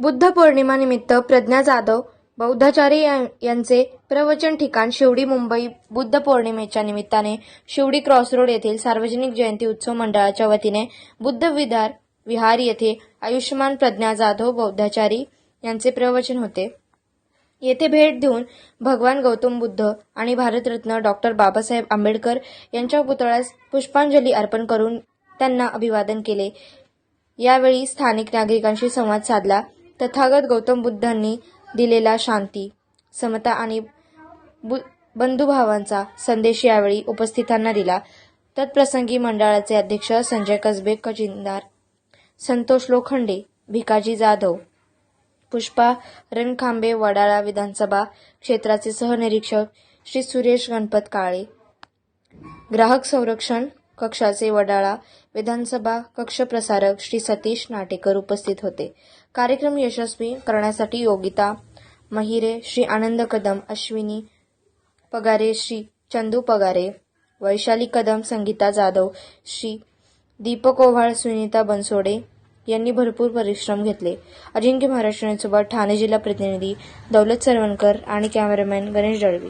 बुद्ध पौर्णिमानिमित्त प्रज्ञा जाधव बौद्धाचार्य या- यांचे प्रवचन ठिकाण शिवडी मुंबई बुद्ध पौर्णिमेच्या निमित्ताने शिवडी क्रॉसरोड येथील सार्वजनिक जयंती उत्सव मंडळाच्या वतीने बुद्ध विधार विहार येथे आयुष्यमान प्रज्ञा जाधव बौद्धाचारी यांचे प्रवचन होते. येथे भेट देऊन भगवान गौतम बुद्ध आणि भारतरत्न डॉक्टर बाबासाहेब आंबेडकर यांच्या पुतळ्यास पुष्पांजली अर्पण करून त्यांना अभिवादन केले. यावेळी स्थानिक नागरिकांशी संवाद साधला. तथागत गौतम बुद्धांनी दिलेला शांती समता आणि बु बंधुभावांचा संदेश यावेळी उपस्थितांना दिला. तत्प्रसंगी मंडळाचे अध्यक्ष संजय कसबे कजिनदार संतोष लोखंडे भिकाजी जाधव पुष्पा रणखांबे वडाळा विधानसभा क्षेत्राचे सहनिरीक्षक श्री सुरेश गणपत काळे. ग्राहक संरक्षण कक्षाचे वडाळा विधानसभा कक्ष प्रसारक श्री सतीश नाटेकर उपस्थित होते. कार्यक्रम यशस्वी करण्यासाठी योगिता महिरे श्री आनंद कदम अश्विनी पगारे श्री चंदू पगारे वैशाली कदम संगीता जाधव श्री दीपक ओव्हाळ सुनीता बनसोडे यांनी भरपूर परिश्रम घेतले. अजिंक्य महाराष्ट्रासोबत ठाणे जिल्हा प्रतिनिधी दौलत सरवणकर आणि कॅमेरामॅन गणेश दळवी